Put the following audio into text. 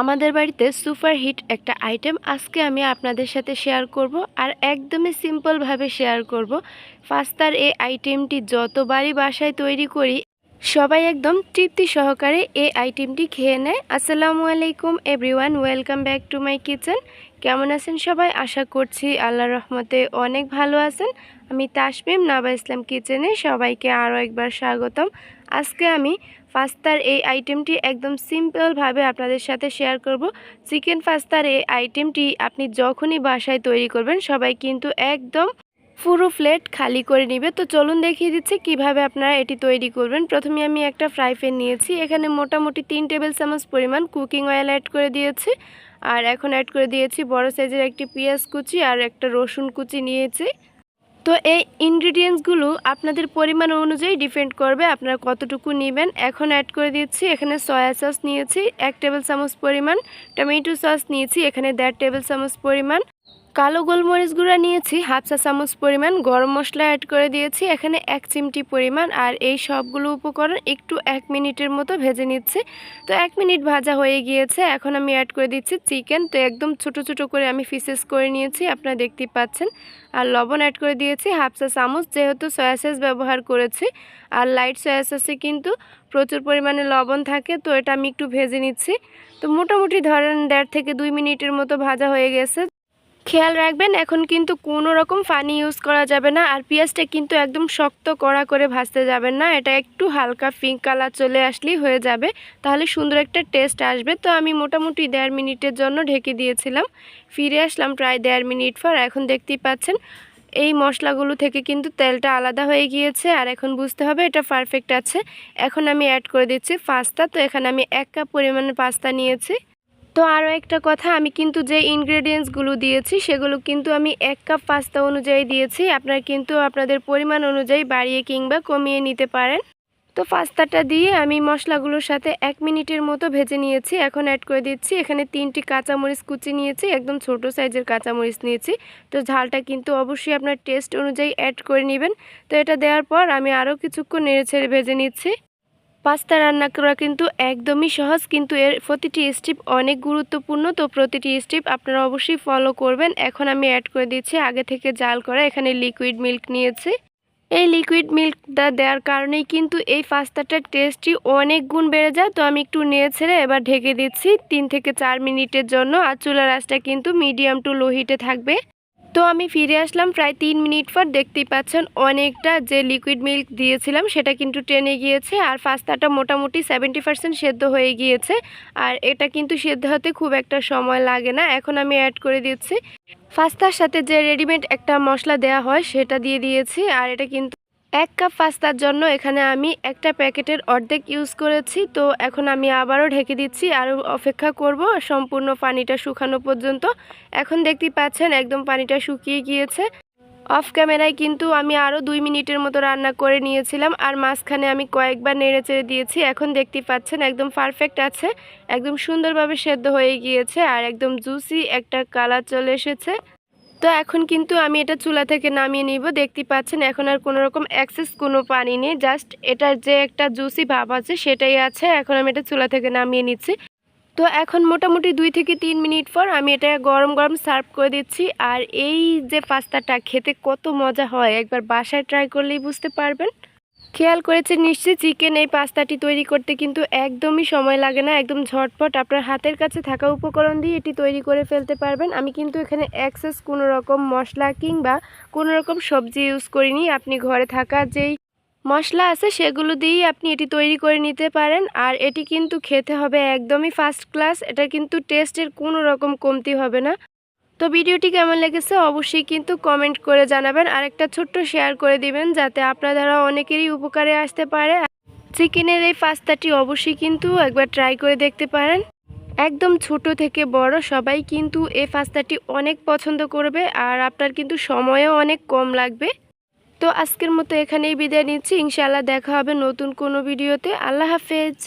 আমাদের বাড়িতে super hit একটা আইটেম আজকে আমি আপনাদের সাথে শেয়ার করব আর একদমই সিম্পলভাবে শেয়ার করব। পাস্তার এই আইটেমটি যতবারই বাসায় তৈরি করি, সবাই একদম তৃপ্তি সহকারে এই আইটেমটি খেয়ে নেয়। আসসালামু আলাইকুম everyone, welcome back to my kitchen. কেমন আছেন সবাই? আশা করছি আল্লাহ রহমতে অনেক ভালো আছেন। আমি তাসমিম, নাবা ইসলাম কিচেনে সবাইকে আরও একবার স্বাগতম। আজকে আমি পাস্তার এই আইটেমটি একদম সিম্পলভাবে আপনাদের সাথে শেয়ার করব। চিকেন পাস্তার এই আইটেমটি আপনি যখনই বাসায় তৈরি করবেন, সবাই কিন্তু একদম পুরো প্লেট খালি করে নেবে। তো চলুন দেখিয়ে দিচ্ছি কীভাবে আপনারা এটি তৈরি করবেন। প্রথমে আমি একটা ফ্রাই প্যান নিয়েছি। এখানে মোটামুটি তিন টেবিল চামচ পরিমাণ কুকিং অয়েল অ্যাড করে দিয়েছি। আর এখন অ্যাড করে দিয়েছি বড় সাইজের একটি পেঁয়াজ কুচি আর একটা রসুন কুচি নিয়েছি। তো এই ইনগ্রিডিয়েন্টসগুলো আপনাদের পরিমাণ অনুযায়ী ডিপেন্ড করবে আপনারা কতটুকু নেবেন। এখন অ্যাড করে দিচ্ছি, এখানে সয়া সস নিয়েছি, এক টেবিল চামচ পরিমাণ টমেটো সস নিয়েছি, এখানে দেড় টেবিল চামচ পরিমাণ। কালো গোলমরিচ গুঁড়া নিয়েছি, হাফ চা চামচ পরিমাণ, গরম মশলা অ্যাড করে দিয়েছি, এখানে এক চিমটি পরিমাণ, আর এই সবগুলো উপকরণ একটু এক মিনিটের মতো ভেজে নিচ্ছি। তো এক মিনিট ভাজা হয়ে গিয়েছে, এখন আমি অ্যাড করে দিচ্ছি চিকেন, তো একদম ছোট ছোট করে আমি ফিসেস করে নিয়েছি, আপনারা দেখতেই পাচ্ছেন। আর লবণ অ্যাড করে দিয়েছি, হাফ চা চামচ, যেহেতু সয়া সস ব্যবহার করেছি, আর লাইট সয়া সসে কিন্তু প্রচুর পরিমাণে লবণ থাকে, তো এটা আমি একটু ভেজে নিচ্ছি। তো মোটামুটি ধরেন দেড় থেকে দুই মিনিটের মতো ভাজা হয়ে গেছে। খেয়াল রাখবেন, এখন কিন্তু কোনো রকম পানি ইউজ করা যাবে না। আর পেঁয়াজটা কিন্তু একদম শক্ত কড়া করে ভাজতে যাবেন না। এটা একটু হালকা পিঙ্ক কালার চলে আসলেই হয়ে যাবে। তাহলে সুন্দর একটা টেস্ট আসবে। তো আমি মোটামুটি দেড় মিনিটের জন্য ঢেকে দিয়েছিলাম। ফিরে আসলাম প্রায় দেড় মিনিট পর। এখন দেখতেই পাচ্ছেন, এই মশলাগুলো থেকে কিন্তু তেলটা আলাদা হয়ে গিয়েছে। আর এখন বুঝতে হবে এটা পারফেক্ট আছে। এখন আমি অ্যাড করে দিচ্ছি পাস্তা তো এখানে আমি এক কাপ পরিমাণে পাস্তা নিয়েছি। তো আরও একটা কথা, আমি কিন্তু যে ইনগ্রেডিয়েন্টসগুলো দিয়েছি, সেগুলো কিন্তু আমি এক কাপ পাস্তা অনুযায়ী দিয়েছি। আপনারা কিন্তু আপনাদের পরিমাণ অনুযায়ী বাড়িয়ে কিংবা কমিয়ে নিতে পারেন। তো পাস্তাটা দিয়ে আমি মশলাগুলোর সাথে এক মিনিটের মতো ভেজে নিয়েছি। এখন অ্যাড করে দিচ্ছি, এখানে তিনটি কাঁচামরিচ কুচি নিয়েছি, একদম ছোট সাইজের কাঁচামরিচ নিয়েছি। তো ঝালটা কিন্তু অবশ্যই আপনার টেস্ট অনুযায়ী অ্যাড করে নেবেন। তো এটা দেওয়ার পর আমি আরও কিছুক্ষণ নেড়ে ছেড়ে ভেজে নিচ্ছি। পাস্তা রান্না করা কিন্তু একদমই সহজ, কিন্তু এর প্রতিটি স্টেপ অনেক গুরুত্বপূর্ণ। তো প্রতিটি স্টেপ আপনারা অবশ্যই ফলো করবেন। এখন আমি অ্যাড করে দিচ্ছি, আগে থেকে জাল করা। এখানে লিকুইড মিল্ক নিয়েছি। এই লিকুইড মিল্কটা দেওয়ার কারণেই কিন্তু এই পাস্তাটার টেস্টটি অনেক গুণ বেড়ে যায়। তো আমি একটু নিয়ে ছেড়ে এবার ঢেকে দিচ্ছি, তিন থেকে চার মিনিটের জন্য। আর চুলার আঁচটা কিন্তু মিডিয়াম টু লো হিটে থাকবে। তো আমি ফিরে আসলাম প্রায় তিন মিনিট পর দেখতেই পাচ্ছেন অনেকটা যে লিকুইড মিল্ক দিয়েছিলাম, সেটা কিন্তু টেনে গিয়েছে আর পাস্তাটা মোটামুটি সেভেন্টি পার্সেন্ট সেদ্ধ হয়ে গিয়েছে আর এটা কিন্তু সেদ্ধ হতে খুব একটা সময় লাগে না, এখন আমি অ্যাড করে দিচ্ছি। পাস্তার সাথে যে রেডিমেড একটা মশলা দেয়া হয়, সেটা দিয়ে দিয়েছি আর এটা কিন্তু এক কাপ পাস্তার জন্য এখানে আমি একটা প্যাকেটের অর্ধেক ইউজ করেছি। তো এখন আমি আবারও ঢেকে দিচ্ছি আর অপেক্ষা করব সম্পূর্ণ পানিটা শুকানো পর্যন্ত। এখন দেখতে পাচ্ছেন একদম পানিটা শুকিয়ে গিয়েছে। অফ ক্যামেরায় কিন্তু আমি আরও দুই মিনিটের মতো রান্না করে নিয়েছিলাম আর মাঝখানে আমি কয়েকবার নেড়ে চেড়ে দিয়েছি। এখন দেখতে পাচ্ছেন একদম পারফেক্ট আছে, একদম সুন্দরভাবে সেদ্ধ হয়ে গিয়েছে আর একদম জুসি একটা কালার চলে এসেছে। তো এখন কিন্তু আমি এটা চুলা থেকে নামিয়ে নিব। দেখতে পাচ্ছেন এখন আর কোনো রকম অ্যাক্সেস কোনো পানি নেই। জাস্ট এটার যে একটা জুসি ভাব আছে সেটাই আছে। এখন আমি এটা চুলা থেকে নামিয়ে নিচ্ছি। তো এখন মোটামুটি দুই থেকে তিন মিনিট পর আমি এটা গরম গরম সার্ভ করে দিচ্ছি। আর এই যে পাস্তাটা খেতে কত মজা হয়, একবার বাসায় ট্রাই করলেই বুঝতে পারবেন। খেয়াল করেছেন নিশ্চয়ই চিকেন এই পাস্তাটি তৈরি করতে, কিন্তু একদমই সময় লাগে না, একদম ঝটপট আপনার হাতের কাছে থাকা উপকরণ দিয়ে এটি তৈরি করে ফেলতে পারবেন। আমি কিন্তু এখানে অ্যাক্সেস কোনো রকম মশলা কিংবা কোনো রকম সবজি ইউজ করিনি, আপনি ঘরে থাকা যেই মশলা আছে সেগুলো দিয়েই আপনি এটি তৈরি করে নিতে পারেন, আর এটি কিন্তু খেতে হবে একদমই ফার্স্ট ক্লাস এটা কিন্তু টেস্টের কোনো রকম কমতি হবে না। তো ভিডিওটি কেমন লেগেছে অবশ্যই কিন্তু কমেন্ট করে জানাবেন। আর একটা ছোট্ট শেয়ার করে দিবেন যাতে আপনারা অনেকেরই উপকারে আসতে পারে। চিকেনের এই পাস্তাটি অবশ্যই কিন্তু একবার ট্রাই করে দেখতে পারেন। একদম ছোট থেকে বড় সবাই কিন্তু এই পাস্তাটি অনেক পছন্দ করবে আর আপনার কিন্তু সময়ও অনেক কম লাগবে। তো আজকের মতো এখানেই বিদায় নিচ্ছি। ইনশাআল্লাহ দেখা হবে নতুন কোনো ভিডিওতে। আল্লাহ হাফেজ।